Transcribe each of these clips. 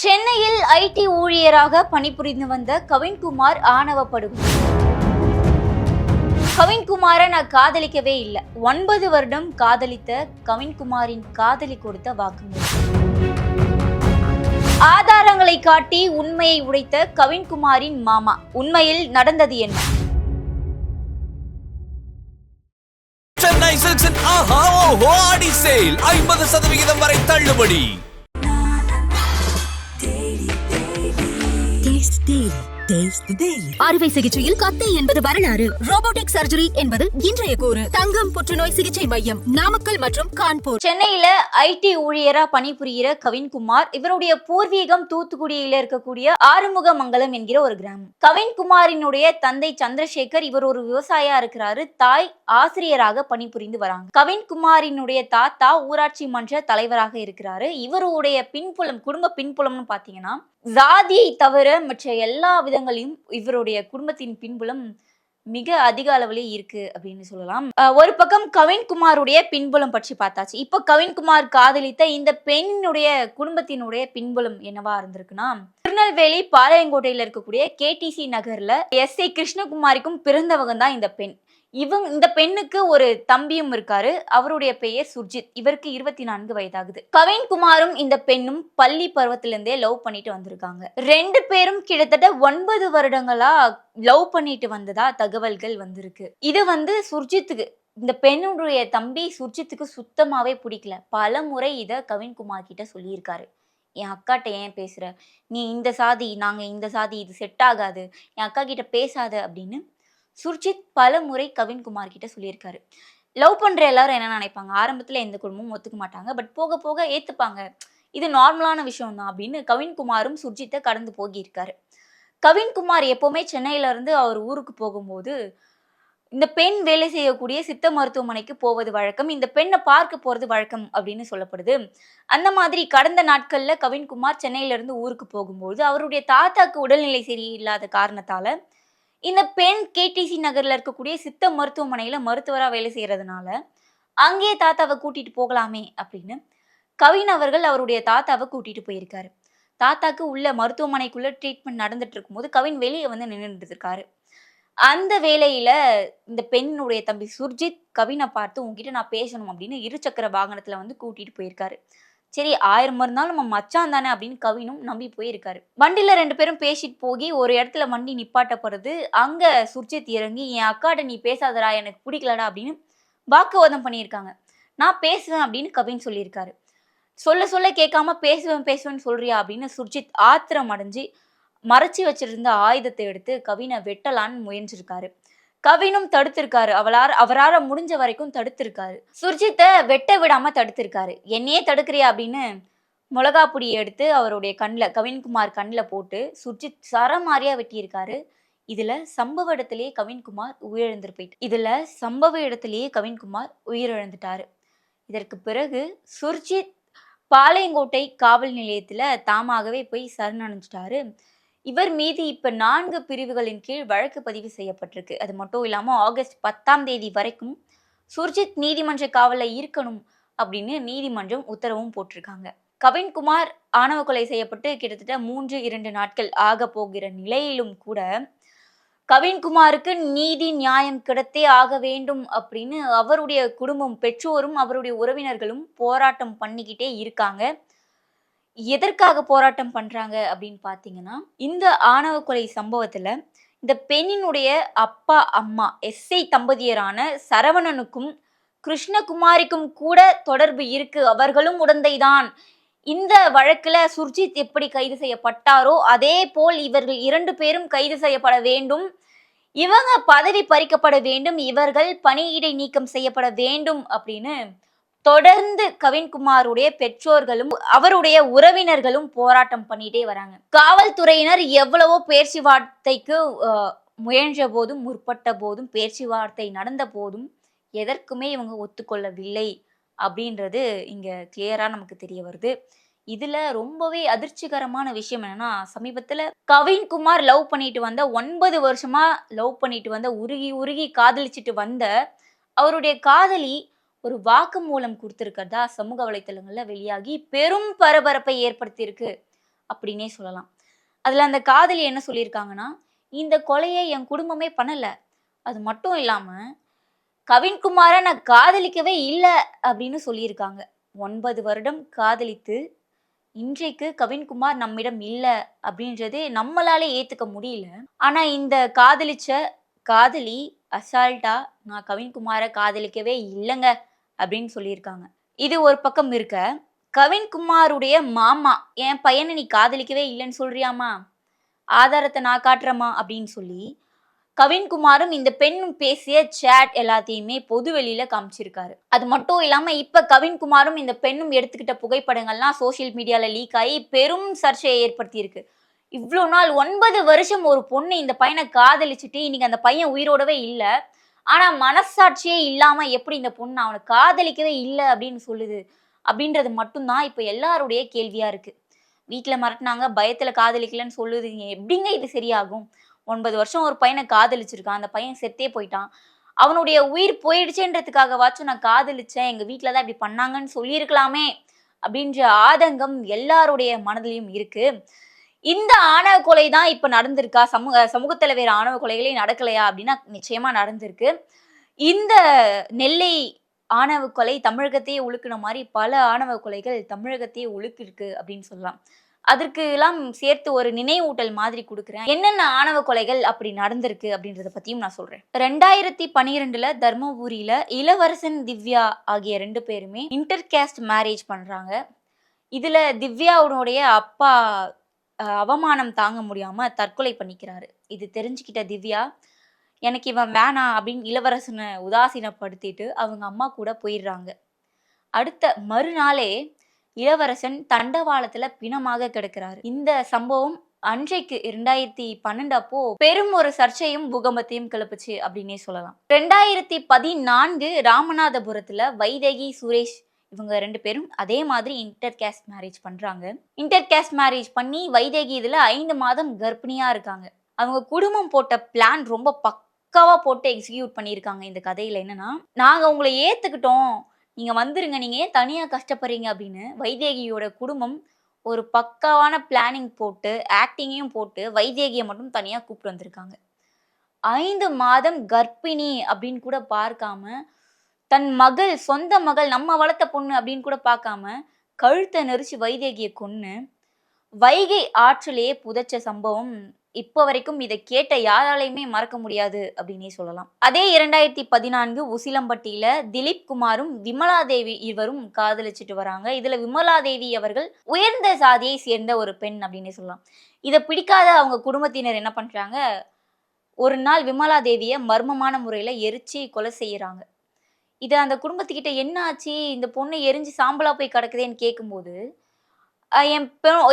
சென்னையில் ஐடி ஊழியராக பணிபுரிந்து வந்த கவின்குமார் ஆணவ படுகொலை கவின்குமாரை நான் காதலிக்கவே இல்லை. ஒன்பது வருடம் காதலித்த கவின்குமாரின் காதலி கொடுத்த வாக்குமூலம். ஆதாரங்களை காட்டி உண்மையை உடைத்த கவின்குமாரின் மாமா. உண்மையில் நடந்தது என்ன? சென்னை சில்க்ஸின் ஆஹா ஓஹோ ஆடி சேல் ஐம்பது சதவிகிதம் வரை தள்ளுபடி. அறுவை சிகிச்சையில் கத்தை என்பது வரலாறு. ரோபோட்டிக் சர்ஜரி என்பது இன்றைய கூறு. தங்கம் புற்றுநோய் சிகிச்சை மையம் நாமக்கல் மற்றும் கான்பூர். சென்னையில ஐடி ஊழியரா பணிபுரிகிற கவின்குமார் இவருடைய பூர்வீகம் தூத்துக்குடியில இருக்கக்கூடிய ஆறுமுகமங்கலம் என்கிற ஒரு கிராமம். கவின்குமாரினுடைய தந்தை சந்திரசேகர் இவர் ஒரு விவசாயியா இருக்கிறாரு. தாய் ஆசிரியராக பணிபுரிந்து வராங்க. கவின்குமாரினுடைய தாத்தா ஊராட்சி மன்ற தலைவராக இருக்கிறாரு. இவருடைய பின்புலம் குடும்ப பின்புலம்னு பாத்தீங்கன்னா ஜாதியை தவிர மற்ற எல்லா விதங்களையும் இவருடைய குடும்பத்தின் பின்புலம் மிக அதிக அளவிலே இருக்கு அப்படின்னு சொல்லலாம். ஒரு பக்கம் கவின்குமாருடைய பின்புலம் பற்றி பார்த்தாச்சு. இப்போ கவின்குமார் காதலித்த இந்த பெண்ணினுடைய குடும்பத்தினுடைய பின்புலம் என்னவா இருந்திருக்குன்னா திருநெல்வேலி பாளையங்கோட்டையில இருக்கக்கூடிய கேடிசி நகர்ல எஸ் ஏ கிருஷ்ணகுமாரிக்கும் பிறந்தவங்க தான் இந்த பெண். இவங்க இந்த பெண்ணுக்கு ஒரு தம்பியும் இருக்காரு. அவருடைய பெயர் சுர்ஜித். இவருக்கு இருபத்தி நான்கு வயதாகுது. கவின்குமாரும் இந்த பெண்ணும் பள்ளி பருவத்திலிருந்தே லவ் பண்ணிட்டு வந்திருக்காங்க. ரெண்டு பேரும் கிட்டத்தட்ட ஒன்பது வருடங்களா லவ் பண்ணிட்டு வந்ததா தகவல்கள் வந்திருக்கு. இது வந்து சுர்ஜித்துக்கு இந்த பெண்ணுடைய தம்பி சுர்ஜித்துக்கு சுத்தமாவே பிடிக்கல. பல முறை இதை கவின்குமார் கிட்ட சொல்லியிருக்காரு. என் அக்காட்ட ஏன் பேசுற? நீ இந்த சாதி நாங்க இந்த சாதி இது செட் ஆகாது. என் அக்கா கிட்ட பேசாத அப்படின்னு சுர்ஜித் பல முறை கவின்குமார் கிட்ட சொல்லியிருக்காரு. லவ் பண்ணுற எல்லாரும் என்ன நினைப்பாங்க? ஆரம்பத்தில் எந்த குடும்பமும் ஒத்துக்க மாட்டாங்க. பட் போக போக ஏற்றுப்பாங்க இது நார்மலான விஷயம் தான் அப்படின்னு கவின்குமாரும் சுர்ஜித்தை கடந்து போகியிருக்காரு. கவின்குமார் எப்போவுமே சென்னையிலேருந்து அவர் ஊருக்கு போகும்போது இந்த பெண் வேலை செய்யக்கூடிய சித்த மருத்துவமனைக்கு போவது வழக்கம் இந்த பெண்ணை பார்க்க போகிறது வழக்கம் அப்படின்னு சொல்லப்படுது. அந்த மாதிரி கடந்த நாட்களில் கவின்குமார் சென்னையிலேருந்து ஊருக்கு போகும்போது அவருடைய தாத்தாக்கு உடல்நிலை சரியில்லாத காரணத்தால் இந்த பெண் கேடிசி நகர்ல இருக்கக்கூடிய சித்த மருத்துவமனையில மருத்துவரா வேலை செய்யறதுனால அங்கேயே தாத்தாவை கூட்டிட்டு போகலாமே அப்படின்னு கவின் அவர்கள் அவருடைய தாத்தாவை கூட்டிட்டு போயிருக்காரு. தாத்தாக்கு உள்ள மருத்துவமனைக்குள்ள ட்ரீட்மெண்ட் நடந்துட்டு இருக்கும்போது கவின் வெளியே வந்து நின்றுட்டு இருக்காரு. அந்த வேலையில இந்த பெண்ணுடைய தம்பி சுர்ஜித் கவினை பார்த்து உங்ககிட்ட நான் பேசணும் அப்படின்னு இருசக்கர வாகனத்துல வந்து கூட்டிட்டு போயிருக்காரு. சரி ஆயிரம் இருந்தாலும் நம்ம மச்சான் தானே அப்படின்னு கவினும் நம்பி போயிருக்காரு. வண்டியில ரெண்டு பேரும் பேசிட்டு போகி ஒரு இடத்துல வண்டி நிப்பாட்டப்படுறது அங்க சுர்ஜித் இறங்கி என் அக்காட்ட நீ பேசாதடா எனக்கு பிடிக்கலடா அப்படின்னு வாக்குவாதம் பண்ணியிருக்காங்க. நான் பேசுவேன் அப்படின்னு கவின் சொல்லியிருக்காரு. சொல்ல சொல்ல கேட்காம பேசுவேன் பேசுவேன்னு சொல்றியா அப்படின்னு சுர்ஜித் ஆத்திரம் அடைஞ்சு மறைச்சி வச்சிருந்த ஆயுதத்தை எடுத்து கவினை வெட்டலான்னு முயன்றிருக்காரு. கவினும் தடுத்திருக்காரு. அவளார் அவரால முடிஞ்ச வரைக்கும் தடுத்திருக்காரு. சுர்ஜித்தை வெட்ட விடாம தடுத்திருக்காரு. என்னையே தடுக்கிறியா? அப்படின்னு மிளகா பொடியை எடுத்து அவருடைய கண்ணில் கவின்குமார் கண்ணில் போட்டு சுர்ஜித் சரமாரியா வெட்டியிருக்காரு. இதுல சம்பவ இடத்திலேயே கவின்குமார் உயிரிழந்து போயிட்டு இதுல சம்பவ இடத்திலேயே கவின்குமார் உயிரிழந்துட்டாரு. இதற்கு பிறகு சுர்ஜித் பாளையங்கோட்டை காவல் நிலையத்தில் தாமாகவே போய் சரணடைஞ்சிட்டாரு. இவர் மீது இப்ப நான்கு பிரிவுகளின் கீழ் வழக்கு பதிவு செய்யப்பட்டிருக்கு. அது மட்டும் இல்லாம ஆகஸ்ட் பத்தாம் தேதி வரைக்கும் சுர்ஜித் நீதிமன்ற காவலில் இருக்கணும் அப்படின்னு நீதிமன்றம் உத்தரவும் போட்டிருக்காங்க. கவின்குமார் ஆணவ கொலை செய்யப்பட்டு கிட்டத்தட்ட மூன்று இரண்டு நாட்கள் ஆக போகிற நிலையிலும் கூட கவின்குமாருக்கு நீதி நியாயம் கிடைத்தே ஆக வேண்டும் அப்படின்னு அவருடைய குடும்பம் பெற்றோரும் அவருடைய உறவினர்களும் போராட்டம் பண்ணிக்கிட்டே இருக்காங்க. எதற்காக போராட்டம் பண்ணுறாங்க அப்படின்னு பார்த்தீங்கன்னா இந்த ஆணவ கொலை சம்பவத்தில் இந்த பெண்ணினுடைய அப்பா அம்மா எஸ்ஐ தம்பதியரான சரவணனுக்கும் கிருஷ்ணகுமாரிக்கும் கூட தொடர்பு இருக்கு. அவர்களும் உடந்தைதான். இந்த வழக்குல சுர்ஜித் எப்படி கைது செய்யப்பட்டாரோ அதே போல் இவர்கள் இரண்டு பேரும் கைது செய்யப்பட வேண்டும். இவங்க பதவி பறிக்கப்பட வேண்டும். இவர்கள் பணியிடை நீக்கம் செய்யப்பட வேண்டும் அப்படின்னு தொடர்ந்து கவின்குமாருடைய பெற்றோர்களும் அவருடைய உறவினர்களும் போராட்டம் பண்ணிட்டே வராங்க. காவல்துறையினர் எவ்வளவோ பேச்சுவார்த்தைக்கு வார்த்தைக்கு முயன்ற போதும் முற்பட்ட போதும் பேச்சுவார்த்தை நடந்த போதும் எதற்குமே இவங்க ஒத்துக்கொள்ளவில்லை அப்படின்றது இங்க கிளியரா நமக்கு தெரிய வருது. இதுல ரொம்பவே அதிர்ச்சிகரமான விஷயம் என்னன்னா சமீபத்துல கவின்குமார் லவ் பண்ணிட்டு வந்த ஒன்பது வருஷமா லவ் பண்ணிட்டு வந்த உருகி உருகி காதலிச்சிட்டு வந்த அவருடைய காதலி ஒரு வாக்குமூலம் கொடுத்துருக்கிறதா சமூக வலைத்தளங்களில் வெளியாகி பெரும் பரபரப்பை ஏற்படுத்தியிருக்கு அப்படின்னே சொல்லலாம். அதில் அந்த காதலி என்ன சொல்லியிருக்காங்கன்னா இந்த கொலையை என் குடும்பமே பண்ணலை. அது மட்டும் இல்லாமல் கவின்குமாரை நான் காதலிக்கவே இல்லை அப்படின்னு சொல்லியிருக்காங்க. ஒன்பது வருடம் காதலித்து இன்றைக்கு கவின்குமார் நம்மிடம் இல்லை அப்படின்றது நம்மளாலே ஏற்றுக்க முடியல. ஆனால் இந்த காதலிச்ச காதலி அசால்ட்டா நான் கவின்குமாரை காதலிக்கவே இல்லைங்க அப்படின்னு சொல்லியிருக்காங்க. இது ஒரு பக்கம் இருக்க கவின்குமாருடைய மாமா என் பையனை நீ காதலிக்கவே இல்லைன்னு சொல்றியாமா? ஆதாரத்தை நான் காட்டுறமா அப்படின்னு சொல்லி கவின்குமாரும் இந்த பெண்ணும் பேசிய சேட் எல்லாத்தையுமே பொது வெளியில காமிச்சிருக்காரு. அது மட்டும் இல்லாம இப்ப கவின்குமாரும் இந்த பெண்ணும் எடுத்துக்கிட்ட புகைப்படங்கள்லாம் சோஷியல் மீடியால லீக் ஆகி பெரும் சர்ச்சையை ஏற்படுத்தியிருக்கு. இவ்வளோ நாள் ஒன்பது வருஷம் ஒரு பொண்ணு இந்த பையனை காதலிச்சுட்டு இன்னைக்கு அந்த பையன் உயிரோடவே இல்லை. ஆனால் மனசாட்சியே இல்லாமல் எப்படி இந்த பொண்ணு அவனை காதலிக்கவே இல்லை அப்படின்னு சொல்லுது அப்படின்றது மட்டும்தான் இப்போ எல்லாருடைய கேள்வியாக இருக்குது வீட்டில் மிரட்டினாங்க பயத்தில் காதலிக்கலன்னு சொல்லுதுங்க எப்படிங்க இது சரியாகும்? ஒன்பது வருஷம் ஒரு பையனை காதலிச்சிருக்கான். அந்த பையன் செத்தே போயிட்டான். அவனுடைய உயிர் போயிடுச்சேன்றதுக்காகவாச்சும் நான் காதலிச்சேன். எங்கள் வீட்டில் தான் இப்படி பண்ணாங்கன்னு சொல்லியிருக்கலாமே அப்படின்ற ஆதங்கம் எல்லாருடைய மனதிலையும் இருக்குது இந்த ஆணவ கொலை தான் இப்ப நடந்திருக்கா? சமூக சமூகத்துல வேற ஆணவ கொலைகளே நடக்கலையா? அப்படின்னா நிச்சயமா நடந்திருக்கு. இந்த நெல்லை ஆணவ கொலை தமிழகத்தையே உழுக்கின மாதிரி பல ஆணவ கொலைகள் தமிழகத்தையே உழுக்கிருக்கு அப்படின்னு சொல்லலாம். அதற்கு எல்லாம் சேர்த்து ஒரு நினைவூட்டல் மாதிரி கொடுக்குறேன். என்னென்ன ஆணவ கொலைகள் அப்படி நடந்திருக்கு அப்படின்றத பத்தியும் நான் சொல்றேன். ரெண்டாயிரத்தி பனிரெண்டுல தர்மபுரியில இளவரசன் திவ்யா ஆகிய ரெண்டு பேருமே இன்டர் கேஸ்ட் மேரேஜ் பண்றாங்க. இதுல திவ்யாவுடைய அப்பா அவமானம் தாங்க முடியாம தற்கொலை பண்ணிக்கிறாரு. இது தெரிஞ்சுக்கிட்ட திவ்யா எனக்கு இவன் வேணாம் அப்படின்னு இளவரசனை உதாசீனப்படுத்திட்டு அவங்க அம்மா கூட போயிடுறாங்க. அடுத்த மறுநாளே இளவரசன் தண்டவாளத்துல பிணமாக கிடக்கிறாரு. இந்த சம்பவம் அன்றைக்கு இரண்டாயிரத்தி பன்னெண்டு அப்போ பெரும் ஒரு சர்ச்சையும் பூகம்பத்தையும் கிளப்புச்சு அப்படின்னே சொல்லலாம். ரெண்டாயிரத்தி பதினான்கு ராமநாதபுரத்துல வைதகி சுரேஷ் இவங்க ரெண்டு பேரும் அதே மாதிரி இன்டர் கேஸ்ட் மேரேஜ் பண்ணுறாங்க இன்டர் கேஸ்ட் மேரேஜ் பண்ணி வைதேகி இதில் ஐந்து மாதம் கர்ப்பிணியாக இருக்காங்க. அவங்க குடும்பம் போட்ட பிளான் ரொம்ப பக்காவாக போட்டு எக்ஸிக்யூட் பண்ணியிருக்காங்க. இந்த கதையில் என்னென்னா நாங்கள் உங்களை ஏற்றுக்கிட்டோம் நீங்கள் வந்துருங்க. நீங்கள் ஏன் தனியாக கஷ்டப்படுறீங்க? அப்படின்னு வைதேகியோட குடும்பம் ஒரு பக்காவான பிளானிங் போட்டு ஆக்டிங்கையும் போட்டு வைதேகியை மட்டும் தனியாக கூப்பிட்டு வந்திருக்காங்க. ஐந்து மாதம் கர்ப்பிணி அப்படின்னு கூட பார்க்காம தன் மகள் சொந்த மகள் நம்ம வளர்த்த பொண்ணு அப்படின்னு கூட பார்க்காம கழுத்தை நெரிச்சு வைதேகியை கொன்று வைகை ஆற்றிலேயே புதைச்ச சம்பவம் இப்போ வரைக்கும் இதை கேட்ட யாராலையுமே மறக்க முடியாது அப்படின்னே சொல்லலாம். அதே இரண்டாயிரத்தி பதினான்கு உசிலம்பட்டியில திலீப் குமாரும் விமலாதேவி இவரும் காதலிச்சுட்டு காதலிச்சிட்டு வராங்க. இதுல விமலா தேவி அவர்கள் உயர்ந்த சாதியை சேர்ந்த ஒரு பெண் அப்படின்னே சொல்லலாம். இதை பிடிக்காத அவங்க குடும்பத்தினர் என்ன பண்றாங்க? ஒரு நாள் விமலா தேவியை மர்மமான முறையில எரிச்சு கொலை செய்யறாங்க. இது அந்த குடும்பத்துக்கிட்ட என்ன ஆச்சு? இந்த பொண்ணு எரிஞ்சு சாம்பலா போய் கிடக்குதேன்னு கேட்கும்போது என்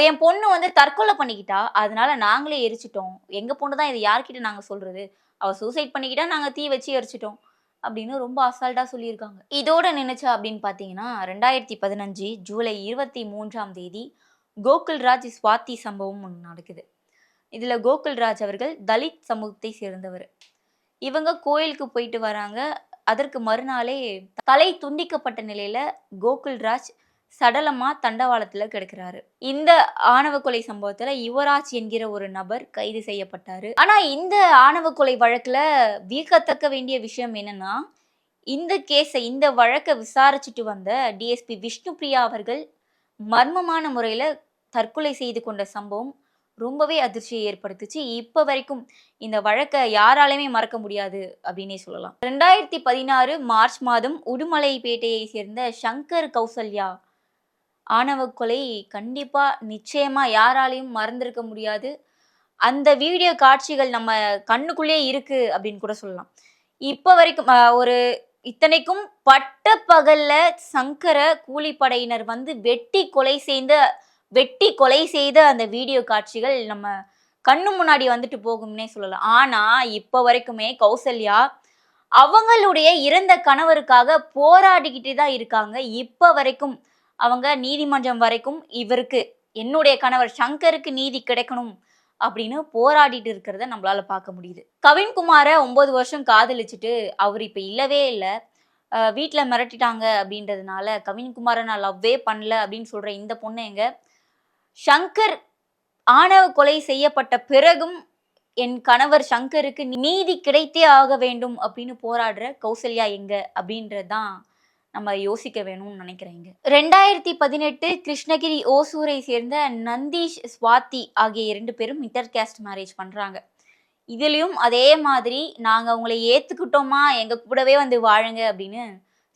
என் பொண்ணு வந்து தற்கொலை பண்ணிக்கிட்டா. அதனால நாங்களே எரிச்சிட்டோம். எங்க பொண்ணு தான் இதை யார்கிட்ட நாங்க சொல்றது? அவ சூசைட் பண்ணிக்கிட்டா நாங்க தீ வச்சு எரிச்சிட்டோம். அப்படின்னு ரொம்ப அசால்ட்டா சொல்லியிருக்காங்க. இதோட நினைச்சா அப்படின்னு பாத்தீங்கன்னா ரெண்டாயிரத்தி பதினஞ்சு ஜூலை இருபத்தி மூன்றாம் தேதி கோகுல்ராஜ் ஸ்வாத்தி சம்பவம் ஒன்று நடக்குது. இதில் கோகுல்ராஜ் அவர்கள் தலித் சமூகத்தை சேர்ந்தவர். இவங்க கோயிலுக்கு போயிட்டு வராங்க. அதற்கு மறுநாளே தலை துண்டிக்கப்பட்ட நிலையில கோகுல்ராஜ் சடலமா தண்டவாளத்துல கிடக்கிறாரு. இந்த ஆணவ கொலை சம்பவத்துல யுவராஜ் என்கிற ஒரு நபர் கைது செய்யப்பட்டாரு. ஆனா இந்த ஆணவ கொலை வழக்குல வியக்கத்தக்க வேண்டிய விஷயம் என்னன்னா இந்த கேஸை இந்த வழக்கை விசாரிச்சுட்டு வந்த டிஎஸ்பி விஷ்ணுபிரியா அவர்கள் மர்மமான முறையில தற்கொலை செய்து கொண்ட சம்பவம் ரொம்பவே அதிர்ச்சியை ஏற்படுத்துச்சு. இப்போ வரைக்கும் இந்த வழக்கை யாராலையுமே மறக்க முடியாது அப்படின்னே சொல்லலாம். ரெண்டாயிரத்தி பதினாறு மார்ச் மாதம் உடுமலைப்பேட்டையை சேர்ந்த சங்கர் கௌசல்யா ஆணவ கொலை கண்டிப்பாக நிச்சயமாக யாராலையும் மறந்திருக்க முடியாது. அந்த வீடியோ காட்சிகள் நம்ம கண்ணுக்குள்ளேயே இருக்குது அப்படின்னு கூட சொல்லலாம். இப்போ வரைக்கும் ஒரு இத்தனைக்கும் பட்ட பகல்ல சங்கர கூலிப்படையினர் வந்து வெட்டி கொலை செய்த வெட்டி கொலை செய்த அந்த வீடியோ காட்சிகள் நம்ம கண்ணு முன்னாடி வந்துட்டு போகும்னே சொல்லலாம். ஆனா இப்ப வரைக்குமே கௌசல்யா அவங்களுடைய இறந்த கணவருக்காக போராடிக்கிட்டே தான் இருக்காங்க. இப்ப வரைக்கும் அவங்க நீதிமன்றம் வரைக்கும் இவருக்கு என்னுடைய கணவர் சங்கருக்கு நீதி கிடைக்கணும் அப்படின்னு போராடிட்டு இருக்கிறத நம்மளால பார்க்க முடியுது. கவின்குமாரை ஒன்பது வருஷம் காதலிச்சுட்டு அவர் இப்ப இல்லவே இல்லை. வீட்டில் மிரட்டிட்டாங்க அப்படின்றதுனால கவின்குமாரை நான் லவ்வே பண்ணல அப்படின்னு சொல்ற இந்த பொண்ணு எங்க? சங்கர் ஆணவ கொலை செய்யப்பட்ட பிறகும் என் கணவர் சங்கருக்கு நீதி கிடைத்தே ஆக வேண்டும் அப்படின்னு போராடுற கௌசல்யா எங்க அப்படின்றது தான் நம்ம யோசிக்க வேணும்னு நினைக்கிறேங்க ரெண்டாயிரத்தி பதினெட்டு கிருஷ்ணகிரி ஓசூரை சேர்ந்த நந்தீஷ் ஸ்வாதி ஆகிய இரண்டு பேரும் இன்டர் கேஸ்ட் மேரேஜ் பண்றாங்க. இதுலயும் அதே மாதிரி நாங்க உங்களை ஏத்துக்கிட்டோமா எங்க கூடவே வந்து வாழுங்க அப்படின்னு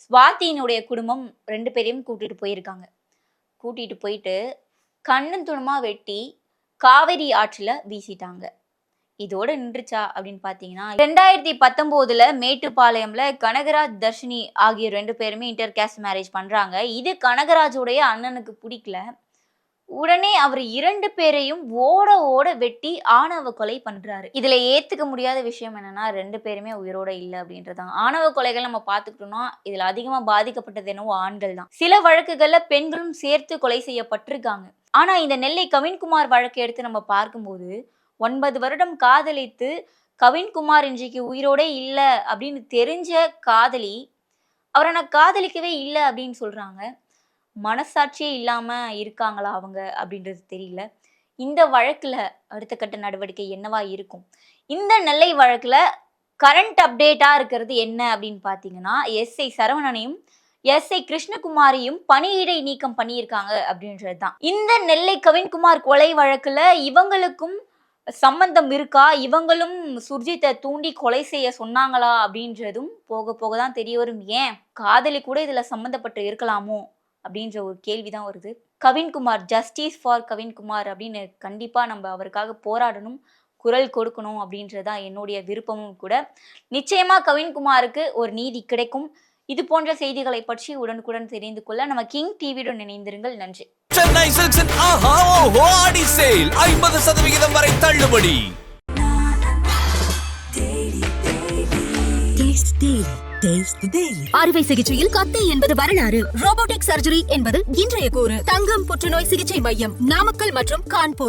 ஸ்வாத்தியினுடைய குடும்பம் ரெண்டு பேரையும் கூட்டிட்டு போயிருக்காங்க. கூட்டிட்டு போயிட்டு கண்ணும் துணுமா வெட்டி காவிரி ஆற்றில் வீசிட்டாங்க. இதோட நின்றுச்சா அப்படின்னு பார்த்தீங்கன்னா ரெண்டாயிரத்தி பத்தொம்போதுல மேட்டுப்பாளையம்ல கனகராஜ் தர்ஷினி ஆகிய ரெண்டு பேருமே இன்டர் கேஸ்ட் மேரேஜ் பண்றாங்க. இது கனகராஜுடைய அண்ணனுக்கு பிடிக்கல. உடனே அவர் இரண்டு பேரையும் ஓட ஓட வெட்டி ஆணவ கொலை பண்றாரு. இதுல ஏத்துக்க முடியாத விஷயம் என்னன்னா ரெண்டு பேருமே உயிரோட இல்லை அப்படின்றதான். ஆணவ கொலைகள் நம்ம பார்த்துக்கிட்டோம்னா இதுல அதிகமா பாதிக்கப்பட்டது என்னவோ ஆண்கள் தான். சில வழக்குகள்ல பெண்களும் சேர்த்து கொலை செய்யப்பட்டிருக்காங்க. ஆனா இந்த நெல்லை கவின்குமார் வழக்கை எடுத்து நம்ம பார்க்கும்போது ஒன்பது வருடம் காதலித்து கவின்குமார் இன்றைக்கு உயிரோடே இல்லை அப்படின்னு தெரிஞ்ச காதலி அவரை நான் காதலிக்கவே இல்லை அப்படின்னு சொல்றாங்க. மனசாட்சியே இல்லாம இருக்காங்களா அவங்க அப்படின்றது தெரியல. இந்த வழக்குல அடுத்த கட்ட நடவடிக்கை என்னவா இருக்கும்? இந்த நெல்லை வழக்குல கரண்ட் அப்டேட்டா இருக்கிறது என்ன அப்படின்னு பார்த்தீங்கன்னா எஸ்ஐ சரவணனையும் எஸ் ஐ கிருஷ்ணகுமாரியும் பணியிடை நீக்கம் பண்ணியிருக்காங்க அப்படின்றது தான் இந்த நெல்லை கவின்குமார் கொலை வழக்குல இவங்களுக்கும் சம்பந்தம் இருக்கா? இவங்களும் சுர்ஜித்தை தூண்டி கொலை செய்ய சொன்னாங்களா? அப்படின்றதும் போக போக தான் தெரிய வரும். ஏன்? காதலி கூட இதுல சம்மந்தப்பட்டு இருக்கலாமோ? அப்படின்ற ஒரு கேள்விதான் வருது. கவின்குமார் ஜஸ்டிஸ் ஃபார் கவின்குமார் அப்படின்னு கண்டிப்பாக நம்ம அவருக்காக போராடணும் குரல் கொடுக்கணும் அப்படின்றதுதான் என்னுடைய விருப்பமும் கூட. நிச்சயமாக கவின்குமாருக்கு ஒரு நீதி கிடைக்கும். இது போன்ற செய்திகளை பற்றி உடனுக்குடன் தெரிந்து கொள்ள நம்ம கிங் டிவியுடன் இணைந்திருங்கள். நன்றி. சென்னை சில்க்ஸின் ஆஹா ஓஹோ ஆடி சேல். ஐம்பது சதவிகிதம் வரை தள்ளுபடி. Taste Daily. Taste the Daily. அறுவை சிகிச்சையில் கத்தை என்பது வரலாறு. ரோபோட்டிக் சர்ஜரி என்பது இன்றைய கூறு. தங்கம் புற்றுநோய் சிகிச்சை மையம் நாமக்கல் மற்றும் கான்பூர்.